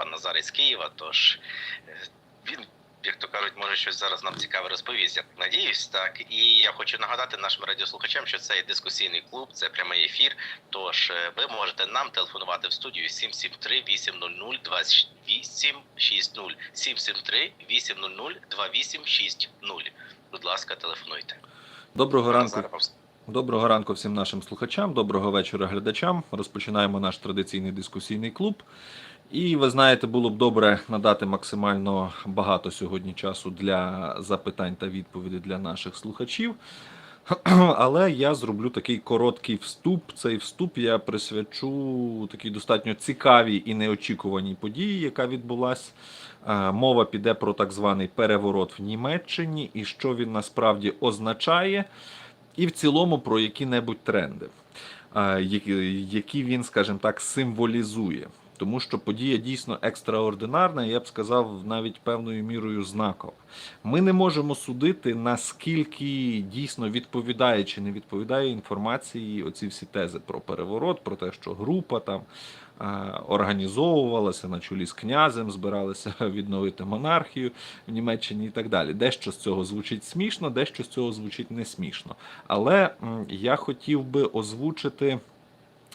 пан Назар із Києва. Тож е, він, як то кажуть, може щось зараз нам цікаве розповість. Я надіюсь, так. І я хочу нагадати нашим радіослухачам, що це дискусійний клуб, це прямий ефір. Тож е, ви можете нам телефонувати в студію 773 800 2860 773 800 2860. Будь ласка, телефонуйте. Доброго ранку. Доброго ранку всім нашим слухачам, доброго вечора глядачам. Розпочинаємо наш традиційний дискусійний клуб. І ви знаєте, було б добре надати максимально багато сьогодні часу для запитань та відповідей для наших слухачів. Але я зроблю такий короткий вступ. Цей вступ я присвячу такій достатньо цікавій і неочікуваній події, яка відбулась. Е, Мова піде про так званий переворот в Німеччині і що він насправді означає, і в цілому про які-небудь тренди, е, які він, скажімо так, символізує. Тому що подія дійсно екстраординарна, я б сказав, навіть певною мірою знакова. Ми не можемо судити, наскільки дійсно відповідає чи не відповідає інформації оці всі тези про переворот, про те, що група там організовувалася на чолі з князем, збиралися відновити монархію в Німеччині і так далі. Дещо з цього звучить смішно, дещо з цього звучить не смішно. Але я хотів би озвучити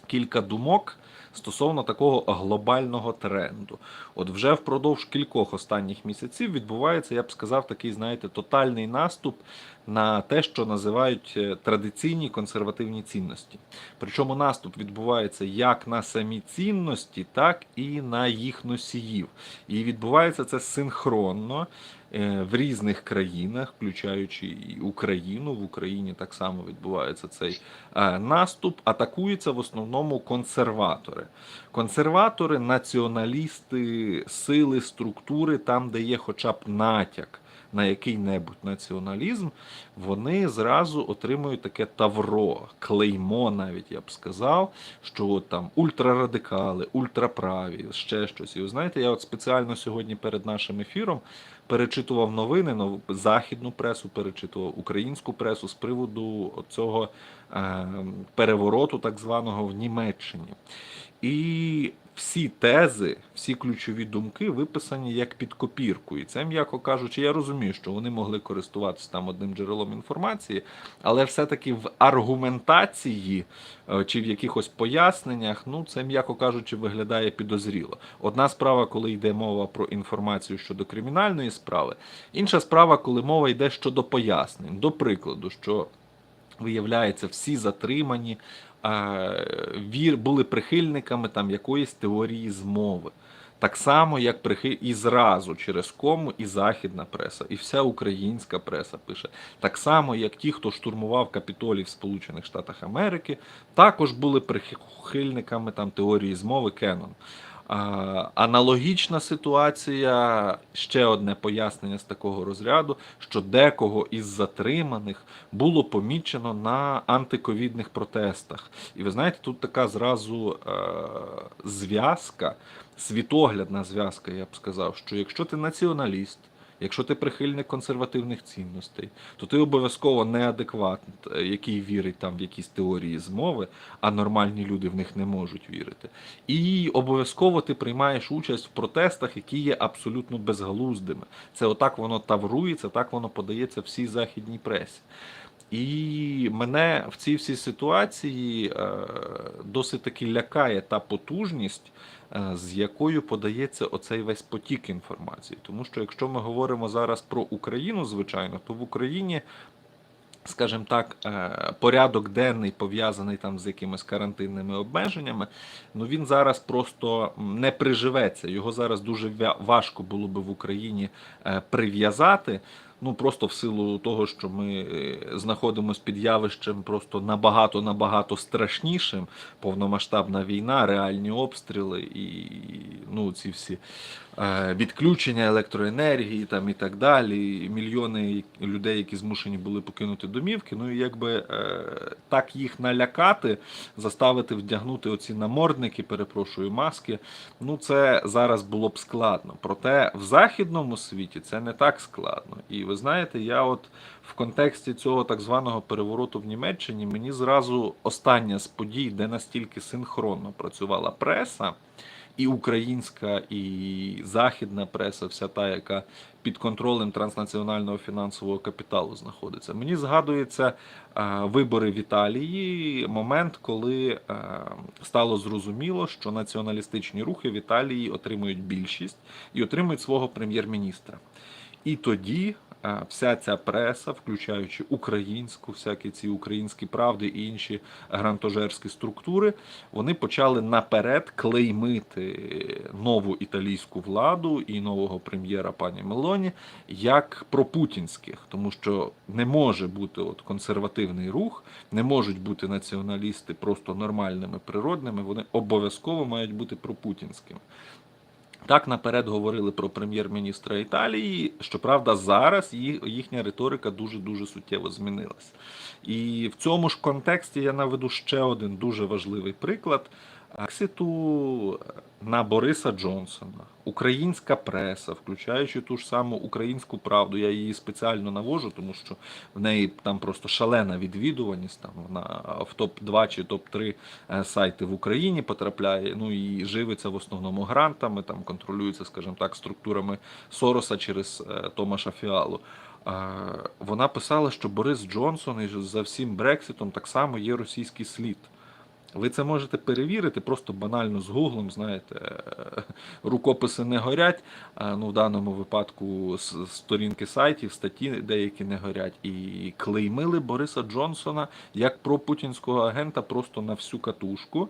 кілька думок стосовно такого глобального тренду. От вже впродовж кількох останніх місяців відбувається, я б сказав, такий, знаєте, тотальний наступ на те, що називають е, традиційні консервативні цінності. Причому наступ відбувається як на самі цінності, так і на їх носіїв. І відбувається це синхронно в різних країнах, включаючи і Україну. В Україні так само відбувається цей е, наступ. Атакуються в основному консерватори. Консерватори, націоналісти, сили, структури, там, де є хоча б натяк на який-небудь націоналізм, вони зразу отримують таке тавро, клеймо, навіть я б сказав, що от там ультрарадикали, ультраправі, ще щось. І ви знаєте, я от спеціально сьогодні перед нашим ефіром перечитував новини, нов- західну пресу, перечитував українську пресу з приводу цього е, перевороту, так званого в Німеччині. І всі тези, всі ключові думки виписані як під копірку. І це, м'яко кажучи, я розумію, що вони могли користуватися там одним джерелом інформації, але все-таки в аргументації е, чи в якихось поясненнях, ну це, м'яко кажучи, виглядає підозріло. Одна справа, коли йде мова про інформацію щодо кримінальної справи, інша справа, коли мова йде щодо пояснень. До прикладу, що виявляється, всі затримані вір, були прихильниками там якоїсь теорії змови. Так само, як прихи... і зразу через кому і західна преса, і вся українська преса пише. Так само, як ті, хто штурмував Капітолій в Сполучених Штатах Америки, також були прихильниками там теорії змови Кеннон. Аналогічна ситуація, ще одне пояснення з такого розряду, що декого із затриманих було помічено на антиковідних протестах. І ви знаєте, тут така зразу е, зв'язка, світоглядна зв'язка, я б сказав, що якщо ти націоналіст, Якщо ти прихильник консервативних цінностей, то ти обов'язково неадекват, е, який вірить там в якісь теорії змови, а нормальні люди в них не можуть вірити. І обов'язково ти приймаєш участь в протестах, які є абсолютно безглуздими. Це отак воно таврується, так воно подається всій західній пресі. І мене в цій всій ситуації е, досить таки лякає та потужність, з якою подається оцей весь потік інформації. Тому що якщо ми говоримо зараз про Україну, звичайно, то в Україні. Скажімо так, е, порядок денний пов'язаний там з якимись карантинними обмеженнями, ну він зараз просто не приживеться. Його зараз дуже важко було би в Україні е, прив'язати. Ну просто в силу того, що ми е, знаходимося під явищем просто набагато набагато страшнішим. Повномасштабна війна, реальні обстріли і ну ці всі відключення електроенергії там і так далі. Мільйони людей, які змушені були покинути домівки. Ну і якби е, так їх налякати, заставити вдягнути оці намордники, перепрошую, маски. Ну це зараз було б складно. Проте в західному світі це не так складно. І ви знаєте, я от в контексті цього так званого перевороту в Німеччині мені зразу остання з подій, де настільки синхронно працювала преса і українська, і західна преса, вся та, яка під контролем транснаціонального фінансового капіталу знаходиться. Мені згадується е, вибори в Італії, момент, коли е, стало зрозуміло, що націоналістичні рухи в Італії отримують більшість і отримують свого прем'єр-міністра. І тоді вся ця преса, включаючи українську, всякі ці українські правди і інші грантожерські структури, вони почали наперед клеймити нову італійську владу і нового прем'єра пані Мелоні як пропутінських, тому що не може бути от консервативний рух, не можуть бути націоналісти просто нормальними природними, вони обов'язково мають бути пропутінськими. Так наперед говорили про прем'єр-міністра Італії. Щоправда, зараз їхня риторика дуже дуже суттєво змінилась. І в цьому ж контексті я наведу ще один дуже важливий приклад. Екситу на Бориса Джонсона, українська преса, включаючи ту ж саму українську правду, я її спеціально навожу, тому що в неї там просто шалена відвідуваність. Там вона в топ 2 чи топ 3 сайти в Україні потрапляє. Ну і живиться в основному грантами, там контролюється, скажімо так, структурами Сороса через е, Томаша Фіалу. Е, Вона писала, що Борис Джонсон і за всім Брекситом так само є російський слід. Ви це можете перевірити просто банально з гуглом, знаєте, е, рукописи не горять. Ну, в даному випадку сторінки сайтів, статті деякі не горять. І клеймили Бориса Джонсона як пропутінського агента просто на всю катушку.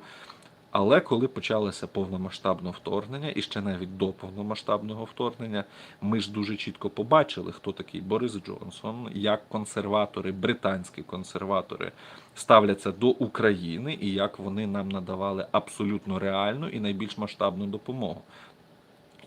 Але коли почалося повномасштабне вторгнення, і ще навіть до повномасштабного вторгнення, ми ж дуже чітко побачили, хто такий Борис Джонсон, як консерватори, британські консерватори ставляться до України і як вони нам надавали абсолютно реальну і найбільш масштабну допомогу.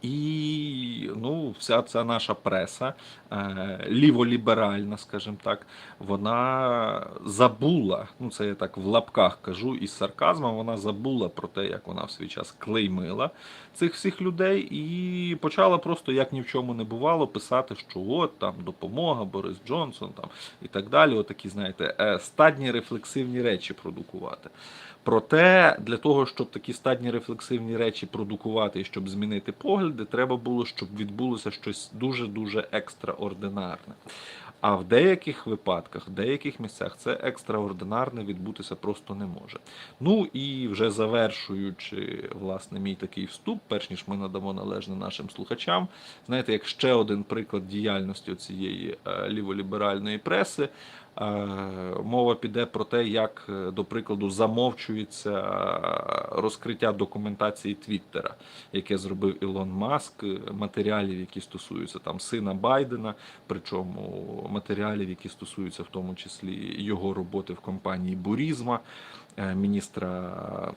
І ну, вся ця наша преса, е, ліволіберальна, скажімо так, вона забула, ну це я так в лапках кажу із сарказмом, вона забула про те, як вона в свій час клеймила цих всіх людей, і почала просто як ні в чому не бувало писати, що от там допомога, Борис Джонсон там і так далі. Отакі, знаєте, е, стадні рефлексивні речі продукувати. Проте для того, щоб такі стадні рефлексивні речі продукувати щоб змінити погляди, треба було, щоб відбулося щось дуже дуже екстраординарне. А в деяких випадках, в деяких місцях це екстраординарне відбутися просто не може. Ну і вже завершуючи власне мій такий вступ, перш ніж ми надамо належне нашим слухачам, знаєте, як ще один приклад діяльності цієї е, ліволіберальної преси. Е, Мова піде про те, як, е, до прикладу, замовчується е, розкриття документації Твіттера, яке зробив Ілон Маск, матеріалів, які стосуються там сина Байдена, причому матеріалів, які стосуються в тому числі його роботи в компанії Бурізма, міністра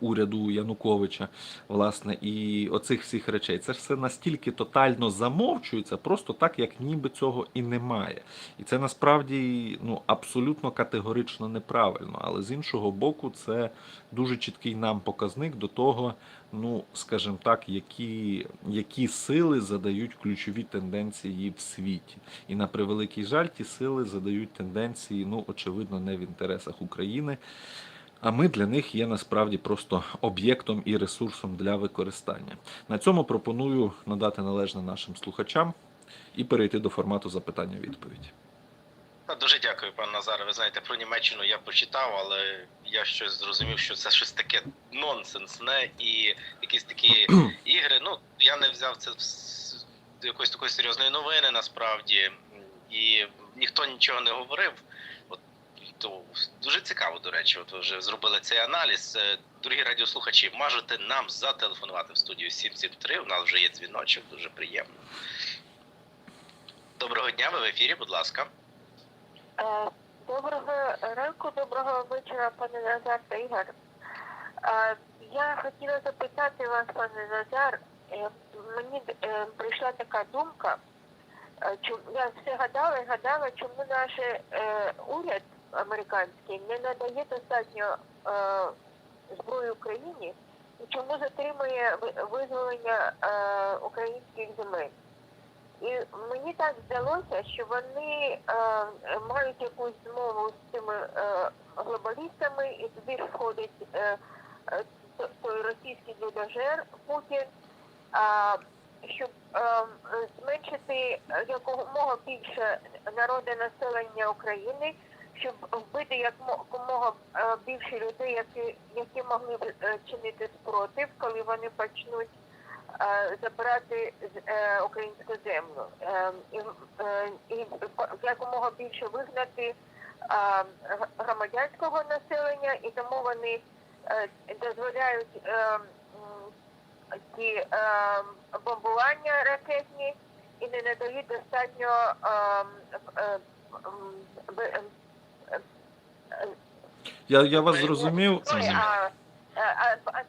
уряду Януковича, власне, і оцих всіх речей. Це все настільки тотально замовчується, просто так, як ніби цього і немає. І це насправді ну, абсолютно категорично неправильно. Але з іншого боку, це дуже чіткий нам показник до того, ну, скажімо так, які, які сили задають ключові тенденції в світі. І на превеликий жаль, ті сили задають тенденції, ну, очевидно, не в інтересах України. А ми для них є насправді просто об'єктом і ресурсом для використання. На цьому пропоную надати належне нашим слухачам і перейти до формату запитання-відповідь. Дуже дякую, пан Назар. Ви знаєте, про Німеччину я почитав, але я щось зрозумів, що це щось таке нонсенсне і якісь такі ігри. Ну, я не взяв це з якоїсь такої серйозної новини насправді, і ніхто нічого не говорив. То дуже цікаво, до речі, от ви вже зробили цей аналіз. Е, Дорогі радіослухачі, можете нам зателефонувати в студію 773. У нас вже є дзвіночок, дуже приємно. Доброго дня, ви в ефірі, будь ласка. Е, Доброго ранку, доброго вечора, пане Назар та Ігор. Е, Я хотіла запитати вас, пане Назар, мені прийшла така думка, я все гадала і гадала, чому наш уряд американський не надає достатньо е, зброї Україні і чому затримує ви- визволення е, українських земель. І мені так здалося, що вони е, мають якусь змову з цими е, глобалістами, і туди входить е, е, той російський людожер Путін, а, щоб ем, зменшити якомога більше народу населення України, щоб вбити якомога е, більше людей, які, які могли б е, чинити спротив, коли вони почнуть е, забирати українську землю. І, і якомога більше вигнати громадянського населення, і тому вони дозволяють ті бомбування ракетні і не надають достатньо Я, я вас зрозумів. а, а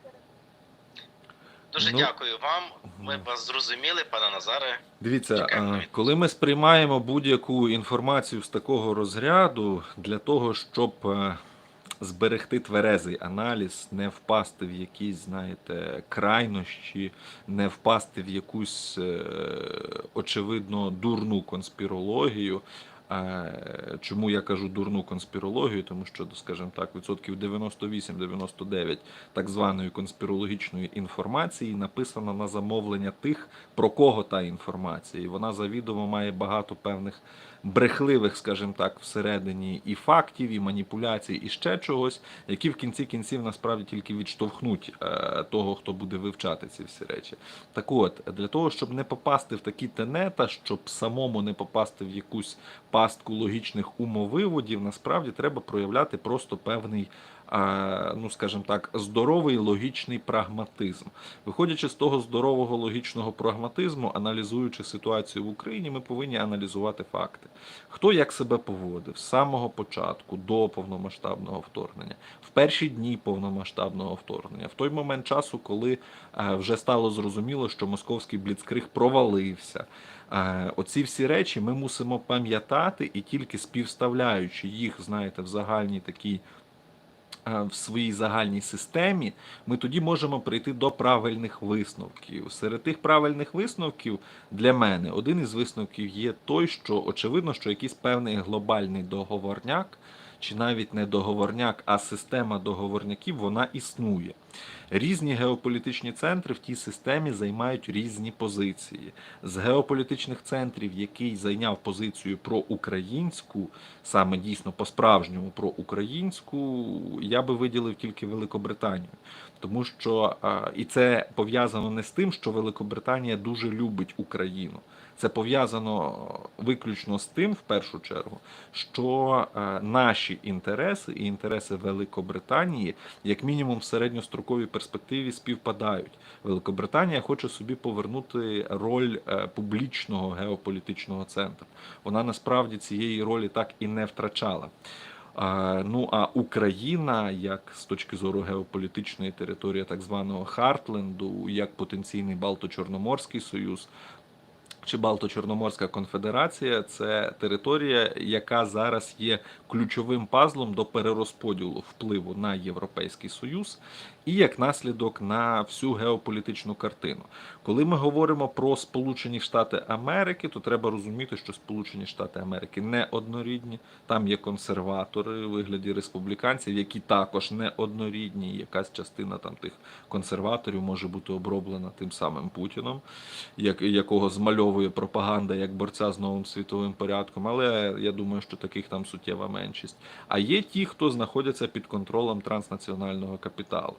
Дуже Ну, дякую вам. Ми вас зрозуміли, пане Назаре. Дивіться, коли ми сприймаємо будь-яку інформацію з такого розряду для того, щоб е, зберегти тверезий аналіз, не впасти в якісь, знаєте, крайнощі, не впасти в якусь е, очевидно дурну конспірологію. Чому я кажу дурну конспірологію? Тому що, скажімо так, відсотків 98-99 так званої конспірологічної інформації написано на замовлення тих, про кого та інформація. І вона завідомо має багато певних брехливих, скажімо так, всередині і фактів, і маніпуляцій, і ще чогось, які в кінці кінців насправді тільки відштовхнуть е, того, хто буде вивчати ці всі речі. Так от, для того, щоб не попасти в такі тенета, щоб самому не попасти в якусь пастку логічних умовиводів, насправді треба проявляти просто певний. Ну, скажімо так, здоровий логічний прагматизм. Виходячи з того здорового логічного прагматизму, аналізуючи ситуацію в Україні, ми повинні аналізувати факти. Хто як себе поводив з самого початку до повномасштабного вторгнення, в перші дні повномасштабного вторгнення, в той момент часу, коли е, вже стало зрозуміло, що московський бліцкриг провалився. Е, Оці всі речі ми мусимо пам'ятати і тільки співставляючи їх, знаєте, в загальній такій в своїй загальній системі, ми тоді можемо прийти до правильних висновків. Серед тих правильних висновків для мене один із висновків є той, що очевидно, що якийсь певний глобальний договорняк, чи навіть не договорняк, а система договорняків, вона існує. Різні геополітичні центри в тій системі займають різні позиції. З геополітичних центрів, який зайняв позицію проукраїнську, саме дійсно по-справжньому проукраїнську, я би виділив тільки Великобританію. Тому що і це пов'язано не з тим, що Великобританія дуже любить Україну. Це пов'язано виключно з тим, в першу чергу, що наші інтереси і інтереси Великобританії, як мінімум в середньостроковій перспективі, співпадають. Великобританія хоче собі повернути роль е, публічного геополітичного центру. Вона насправді цієї ролі так і не втрачала. Ну а Україна, як з точки зору геополітичної території так званого Хартленду, як потенційний Балто-Чорноморський союз. Чи Балто-Чорноморська конфедерація це територія, яка зараз є ключовим пазлом до перерозподілу впливу на Європейський Союз і як наслідок на всю геополітичну картину. Коли ми говоримо про Сполучені Штати Америки, то треба розуміти, що Сполучені Штати Америки не однорідні. Там є консерватори у вигляді республіканців, які також не однорідні. Якась частина там тих консерваторів може бути оброблена тим самим Путіном, як, якого змальовує пропаганда як борця з новим світовим порядком. Але я думаю, що таких там суттєва меншість. А є ті, хто знаходяться під контролем транснаціонального капіталу.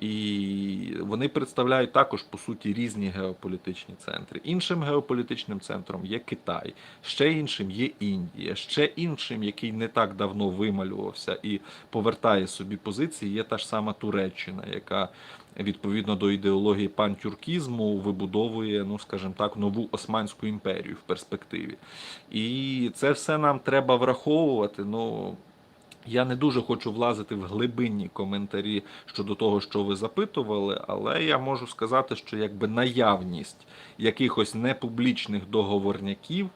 І вони представляють також по суті різні геополітичні центри. Іншим геополітичним центром є Китай, ще іншим є Індія, ще іншим, який не так давно вималювався і повертає собі позиції, є та ж сама Туреччина, яка відповідно до ідеології пантюркізму вибудовує, ну скажімо так, нову Османську імперію в перспективі. І це все нам треба враховувати. Ну я не дуже хочу влазити в глибинні коментарі щодо того, що ви запитували, але я можу сказати, що якби наявність якихось непублічних договорняків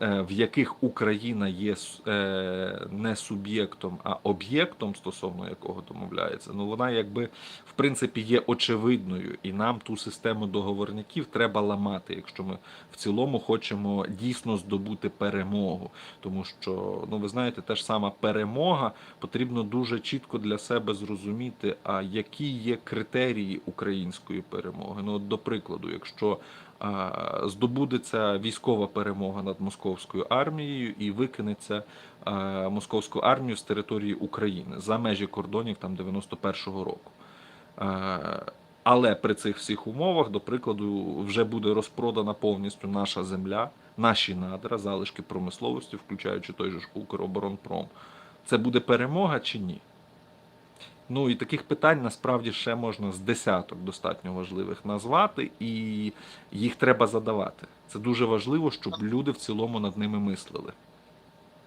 в яких Україна є е, не суб'єктом, а об'єктом, стосовно якого домовляється, ну вона якби в принципі є очевидною, і нам ту систему договорників треба ламати, якщо ми в цілому хочемо дійсно здобути перемогу. Тому що, ну ви знаєте, та ж сама перемога потрібно дуже чітко для себе зрозуміти, а які є критерії української перемоги. Ну, от, до прикладу, якщо здобудеться військова перемога над московською армією і викинеться московську армію з території України за межі кордонів там 91-го року. Але при цих всіх умовах, до прикладу, вже буде розпродана повністю наша земля, наші надра, залишки промисловості, включаючи той же ж Укроборонпром. Це буде перемога чи ні? Ну і таких питань насправді ще можна з десяток достатньо важливих назвати, і їх треба задавати. Це дуже важливо, щоб люди в цілому над ними мислили.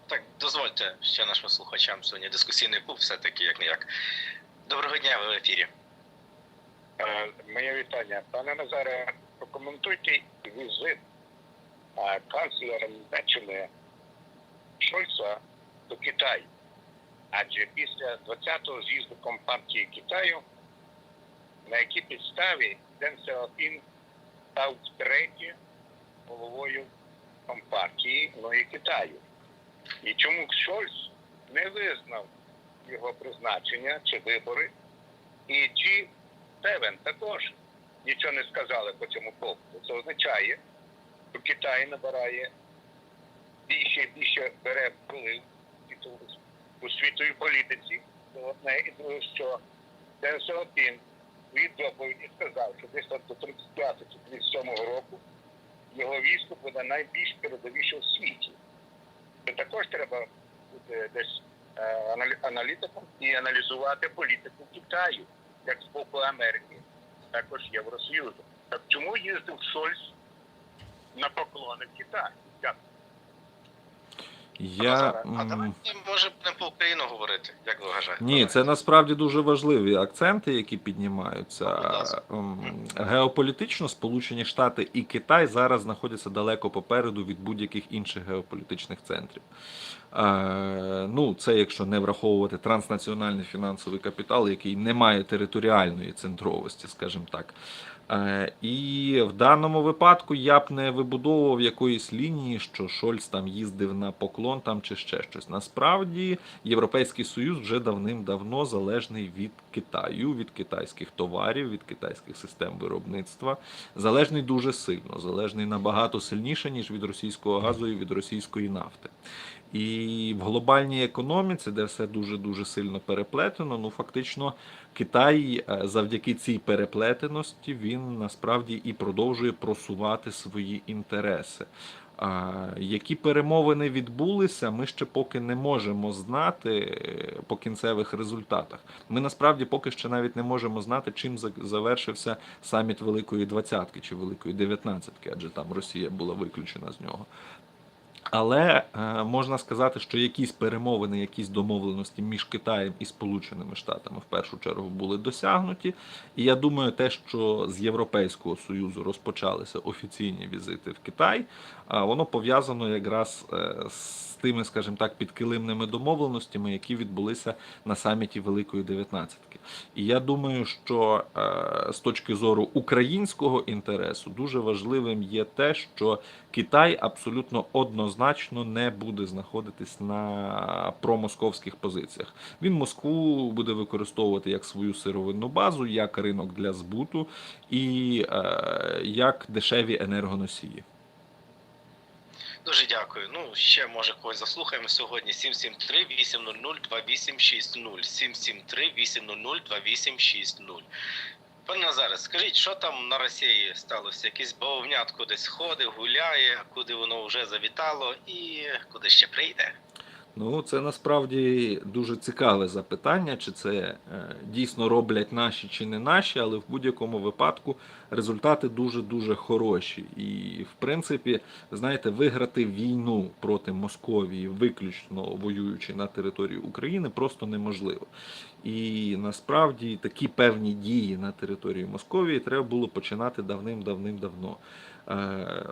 Так, дозвольте ще нашим слухачам сьогодні дискусійний клуб, все-таки як не як. Доброго дня, ви в ефірі. Е, Моє вітання. Пане Назаре, прокоментуйте візит е, канцлера Німеччини Шольца до Китаю. Адже після 20-го з'їзду Компартії Китаю, на якій підставі Ден Сеопін став втретє головою Компартії, ну Китаю. І чому Шольц не визнав його призначення чи вибори, і чи Севен також нічого не сказали по цьому поводу. Це означає, що Китай набирає більше і більше бере вплив світову- у світовій політиці. Це одне і друге, що Сеопін від доповіді сказав, що десь до 35 чи 37 року його військо буде найбільш передовіше в світі. Це також треба бути десь е, аналітиком і аналізувати політику Китаю як з боку Америки, також Євросоюзу. Так чому їздив Шольц на поклони в Китай? Я а давайте може будемо по Україну говорити, як ви вважаєте? Ні, це насправді дуже важливі акценти, які піднімаються. Ем, Геополітично Сполучені Штати і Китай зараз знаходяться далеко попереду від будь-яких інших геополітичних центрів. Е, Ну, це якщо не враховувати транснаціональний фінансовий капітал, який не має територіальної центровості, скажімо так. Е, І в даному випадку я б не вибудовував якоїсь лінії, що Шольц там їздив на поклон там чи ще щось. Насправді Європейський Союз вже давним-давно залежний від Китаю, від китайських товарів, від китайських систем виробництва. Залежний дуже сильно, залежний набагато сильніше, ніж від російського газу і від російської нафти. І в глобальній економіці, де все дуже дуже сильно переплетено, ну фактично Китай е, завдяки цій переплетеності він насправді і продовжує просувати свої інтереси. А, які перемовини відбулися, ми ще поки не можемо знати е, по кінцевих результатах. Ми насправді поки що навіть не можемо знати, чим завершився саміт Великої Двадцятки чи Великої Дев'ятнадцятки, адже там Росія була виключена з нього. Але е, можна сказати, що якісь перемовини, якісь домовленості між Китаєм і Сполученими Штатами в першу чергу були досягнуті. І я думаю, те, що з Європейського союзу розпочалися офіційні візити в Китай, воно пов'язано якраз е, з тими, скажімо так, підкилимними домовленостями, які відбулися на саміті Великої Дев'ятнадцятки. І я думаю, що е, з точки зору українського інтересу дуже важливим є те, що Китай абсолютно однозначно не буде знаходитись на промосковських позиціях. Він Москву буде використовувати як свою сировинну базу, як ринок для збуту і е, як дешеві енергоносії. Дуже дякую. Ну, ще може когось заслухаємо сьогодні. 773 800 2860 773 800 2860 Пане Назаре, скажіть, що там на Росії сталося? Якийсь бавовнятко десь ходить, гуляє, куди воно вже завітало і куди ще прийде? Ну, це насправді дуже цікаве запитання, чи це е, дійсно роблять наші чи не наші, але в будь-якому випадку результати дуже дуже хороші. І в принципі, знаєте, виграти війну проти Московії, виключно воюючи на території України, просто неможливо. І насправді такі певні дії на території Московії треба було починати давним-давним-давно. Е,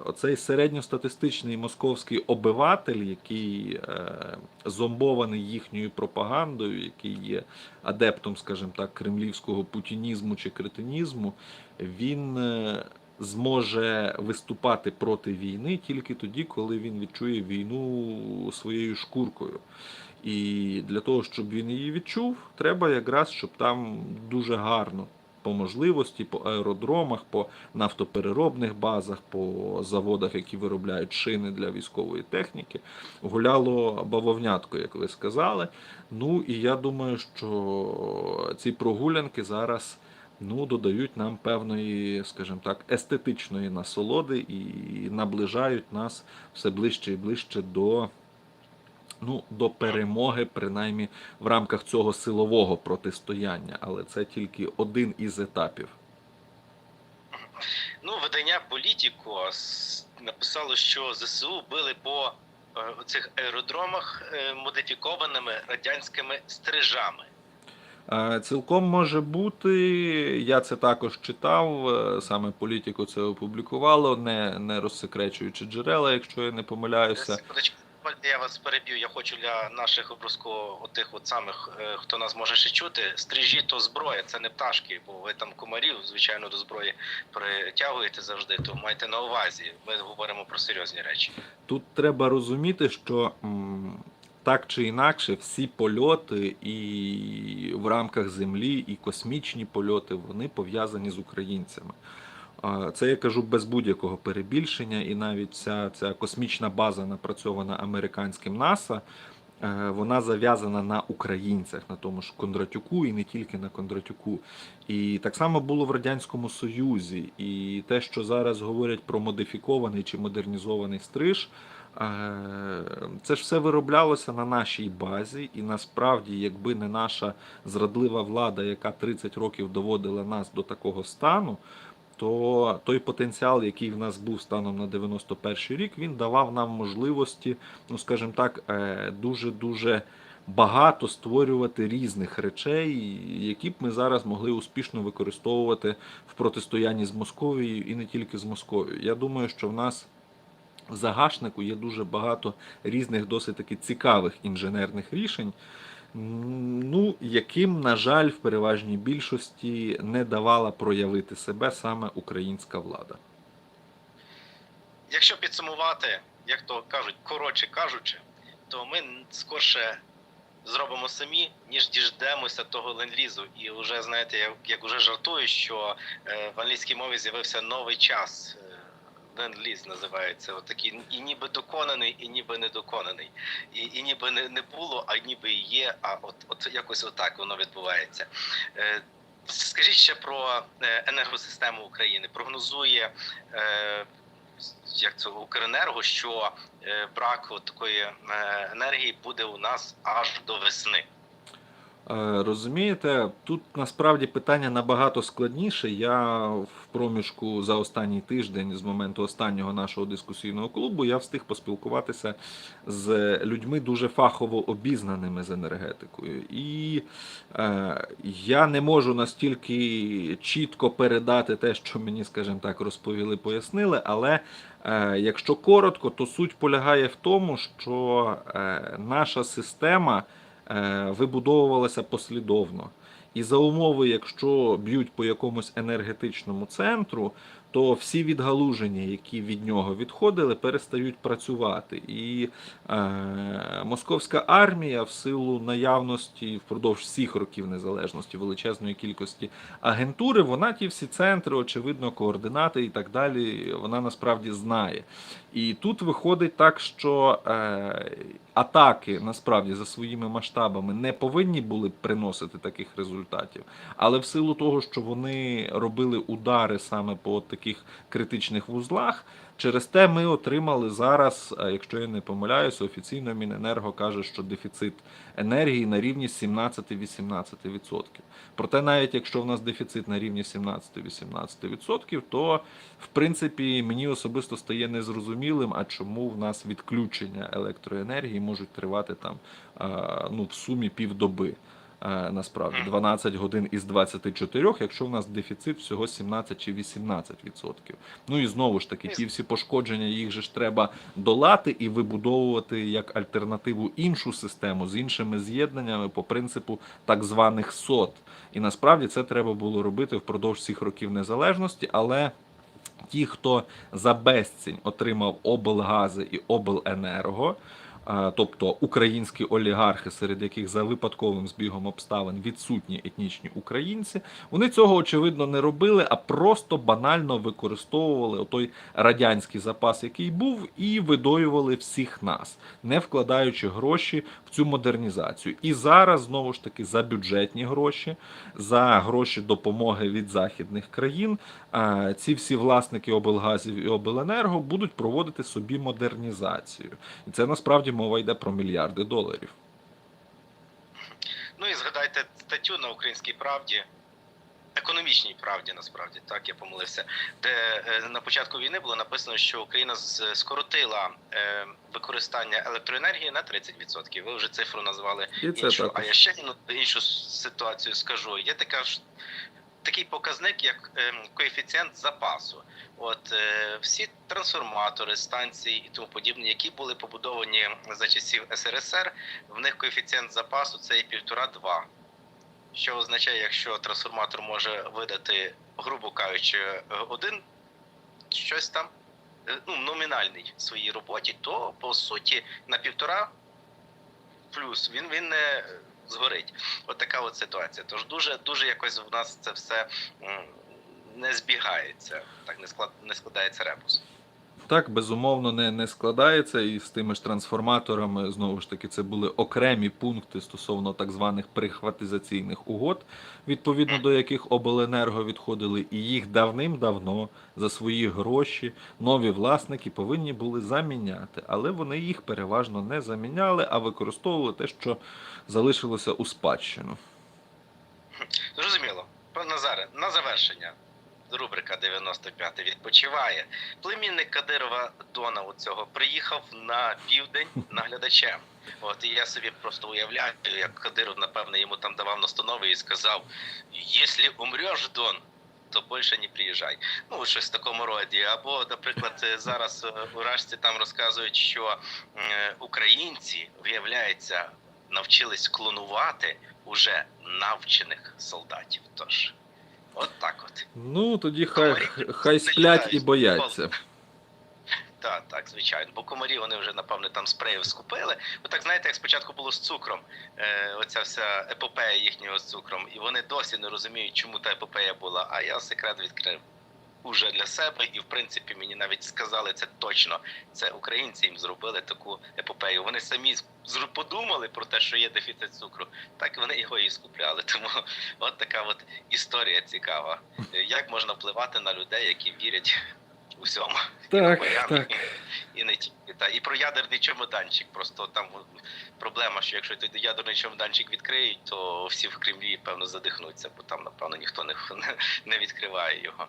Оцей середньостатистичний московський обиватель, який е, зомбований їхньою пропагандою, який є адептом, скажімо так, кремлівського путінізму чи кретинізму, він е, зможе виступати проти війни тільки тоді, коли він відчує війну своєю шкуркою. І для того, щоб він її відчув, треба якраз, щоб там дуже гарно по можливості, по аеродромах, по нафтопереробних базах, по заводах, які виробляють шини для військової техніки, гуляло бавовнятко, як ви сказали. Ну і я думаю, що ці прогулянки зараз ну, додають нам певної, скажімо так, естетичної насолоди і наближають нас все ближче і ближче до. Ну, до перемоги, принаймні в рамках цього силового протистояння, але це тільки один із етапів. Ну, видання Політіко написало, що ЗСУ били по е, цих аеродромах е, модифікованими радянськими стрижами. Е, Цілком може бути. Я це також читав. Саме політику це опублікувало, не, не розсекречуючи джерела, якщо я не помиляюся. Секундочку, дозвольте, я вас переб'ю. Я хочу для наших обов'язково отих от самих, е, хто нас може ще чути. Стрижі то зброя, це не пташки, бо ви там комарів, звичайно, до зброї притягуєте завжди. То майте на увазі. Ми говоримо про серйозні речі. Тут треба розуміти, що так чи інакше всі польоти і в рамках землі, і космічні польоти вони пов'язані з українцями. Це я кажу без будь-якого перебільшення, і навіть ця, ця космічна база, напрацьована американським НАСА, е, вона зав'язана на українцях, на тому ж Кондратюку і не тільки на Кондратюку. І так само було в Радянському Союзі. І те, що зараз говорять про модифікований чи модернізований стриж, е, це ж все вироблялося на нашій базі, і насправді, якби не наша зрадлива влада, яка 30 років доводила нас до такого стану, то той потенціал, який в нас був станом на 91 рік, він давав нам можливості, ну скажімо так, дуже дуже багато створювати різних речей, які б ми зараз могли успішно використовувати в протистоянні з Московією і не тільки з Московією. Я думаю, що в нас в загашнику є дуже багато різних досить таки цікавих інженерних рішень. Ну, яким, на жаль, в переважній більшості не давала проявити себе саме українська влада. Якщо підсумувати, як то кажуть, коротше кажучи, то ми скорше зробимо самі, ніж діждемося того ленд-лізу. І вже знаєте, як, як вже жартую, що е, в англійській мові з'явився новий час. Ленд-ліз називається отакий і ніби доконаний, і ніби не доконаний. І, і ніби не, не було, а ніби і є. А от, от якось отак воно відбувається. Е, скажіть ще про е, енергосистему України. Прогнозує е, як це Укренерго, що е, брак от такої е, енергії буде у нас аж до весни. Е, Розумієте, тут насправді питання набагато складніше. Я проміжку за останній тиждень, з моменту останнього нашого дискусійного клубу, я встиг поспілкуватися з людьми дуже фахово обізнаними з енергетикою. І е, я не можу настільки чітко передати те, що мені, скажімо так, розповіли, пояснили, але е, якщо коротко, то суть полягає в тому, що е, наша система е, вибудовувалася послідовно. І за умови, якщо б'ють по якомусь енергетичному центру, то всі відгалуження, які від нього відходили, перестають працювати. І е, московська армія в силу наявності впродовж всіх років незалежності величезної кількості агентури, вона ті всі центри, очевидно, координати і так далі, вона насправді знає. І тут виходить так, що е, атаки насправді за своїми масштабами не повинні були приносити таких результатів, але в силу того, що вони робили удари саме по таких критичних вузлах, через те ми отримали зараз, якщо я не помиляюся, офіційно Міненерго каже, що дефіцит енергії на рівні 17-18%. Проте, навіть якщо в нас дефіцит на рівні 17-18%, то в принципі мені особисто стає незрозумілим, а чому в нас відключення електроенергії можуть тривати там ну, в сумі півдоби. Е, Насправді 12 годин із 24, якщо в нас дефіцит всього 17 чи 18 відсотків. Ну і знову ж таки, ті всі пошкодження їх же ж треба долати і вибудовувати як альтернативу іншу систему з іншими з'єднаннями по принципу так званих сот. І насправді це треба було робити впродовж всіх років незалежності, але ті, хто за безцінь отримав облгази і обленерго. Тобто українські олігархи, серед яких за випадковим збігом обставин відсутні етнічні українці, вони цього очевидно не робили, а просто банально використовували той радянський запас, який був, і видоювали всіх нас, не вкладаючи гроші в цю модернізацію. І зараз знову ж таки за бюджетні гроші, за гроші допомоги від західних країн, ці всі власники облгазів і обленерго будуть проводити собі модернізацію. І це насправді мова йде про мільярди доларів. Ну і згадайте статтю на українській правді. Економічній правді насправді так я помилився, де е, на початку війни було написано, що Україна скоротила е, використання електроенергії на 30%. Ви вже цифру назвали іншу. А я ще іншу ситуацію скажу. Є така такий показник, як ем, коефіцієнт запасу. От е, всі трансформатори, станції і тому подібне, які були побудовані за часів СРСР, в них коефіцієнт запасу це і півтора-два. Що означає, якщо трансформатор може видати, грубо кажучи, е, один щось там е, ну, номінальний в своїй роботі, то по суті на півтора плюс він, він не згорить. От така от ситуація. Тож дуже дуже якось в нас це все не збігається, так не склад не складається ребус. Так, безумовно, не, не складається, і з тими ж трансформаторами знову ж таки це були окремі пункти стосовно так званих прихватизаційних угод, відповідно до яких обленерго відходили, і їх давним-давно за свої гроші нові власники повинні були заміняти, але вони їх переважно не заміняли, а використовували те, що залишилося у спадщину. Зрозуміло. Пане Назаре, на завершення. Рубрика 95 відпочиває. Племінник Кадирова Дона у цього приїхав на південь наглядачем. От і я собі просто уявляю, як Кадиров, напевно, йому там давав настанови і сказав: якщо умреш, Дон, то більше не приїжджай. Ну, щось в такому роді. Або, наприклад, зараз е, у Рашці там розказують, що українці, виявляється, навчились клонувати уже навчених солдатів. Тож, от так от. Ну тоді хай, хай сплять і бояться. Так, так, звичайно. Бо комарі вони вже, напевне, там спреїв скупили. Отак, так знаєте, як спочатку було з цукром, е, оця вся епопея їхнього з цукром, і вони досі не розуміють, чому та епопея була. А я секрет відкрив уже для себе, і в принципі мені навіть сказали це точно. Це українці їм зробили таку епопею. Вони самі подумали про те, що є дефіцит цукру, так вони його і скупляли. Тому от така от історія цікава. Як можна впливати на людей, які вірять усьому. І на Так, порядок, так. І, і не тільки. Та. І про ядерний чемоданчик. Просто там проблема, що якщо той ядерний чемоданчик відкриють, то всі в Кремлі, певно, задихнуться, бо там, напевно, ніхто не, не відкриває його.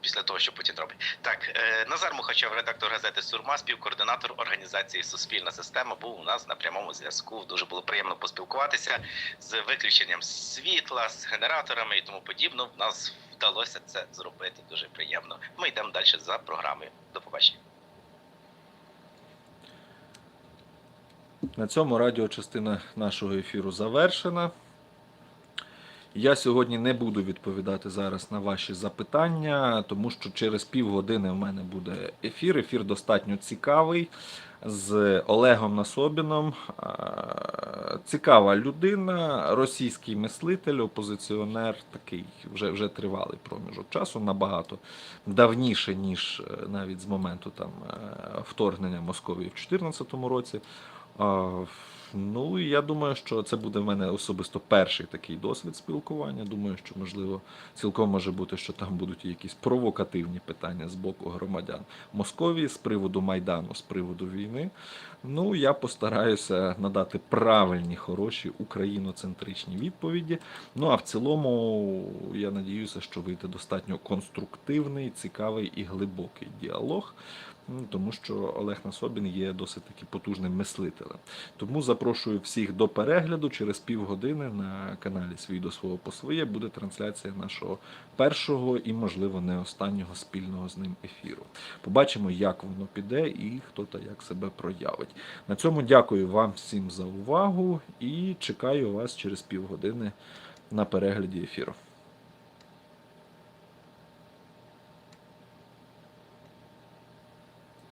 Після того, що Путін робить. Так, е, Назар Мухачев, редактор газети Сурма, співкоординатор організації Суспільна система, був у нас на прямому зв'язку. Дуже було приємно поспілкуватися з виключенням світла, з генераторами і тому подібно. В нас вдалося це зробити дуже приємно. Ми йдемо далі за програмою. До побачення. На цьому радіочастина нашого ефіру завершена. Я сьогодні не буду відповідати зараз на ваші запитання, тому що через півгодини в мене буде ефір. Ефір достатньо цікавий з Олегом Насобіном. Цікава людина, російський мислитель, опозиціонер, такий вже, вже тривалий проміжок часу, набагато давніше, ніж е, навіть з моменту там е, вторгнення Московії в 2014 році. Ну, я думаю, що це буде в мене особисто перший такий досвід спілкування. Думаю, що можливо цілком може бути, що там будуть якісь провокативні питання з боку громадян Московії з приводу Майдану, з приводу війни. Ну, я постараюся надати правильні, хороші україноцентричні відповіді. Ну а в цілому, я надіюся, що вийде достатньо конструктивний, цікавий і глибокий діалог. Ну, Тому що Олег Насобін є досить таки потужним мислителем. Тому запрошую всіх до перегляду. Через півгодини на каналі Свій до свого по своє буде трансляція нашого першого і, можливо, не останнього спільного з ним ефіру. Побачимо, як воно піде і хто та як себе проявить. На цьому дякую вам всім за увагу і чекаю вас через півгодини на перегляді ефіру.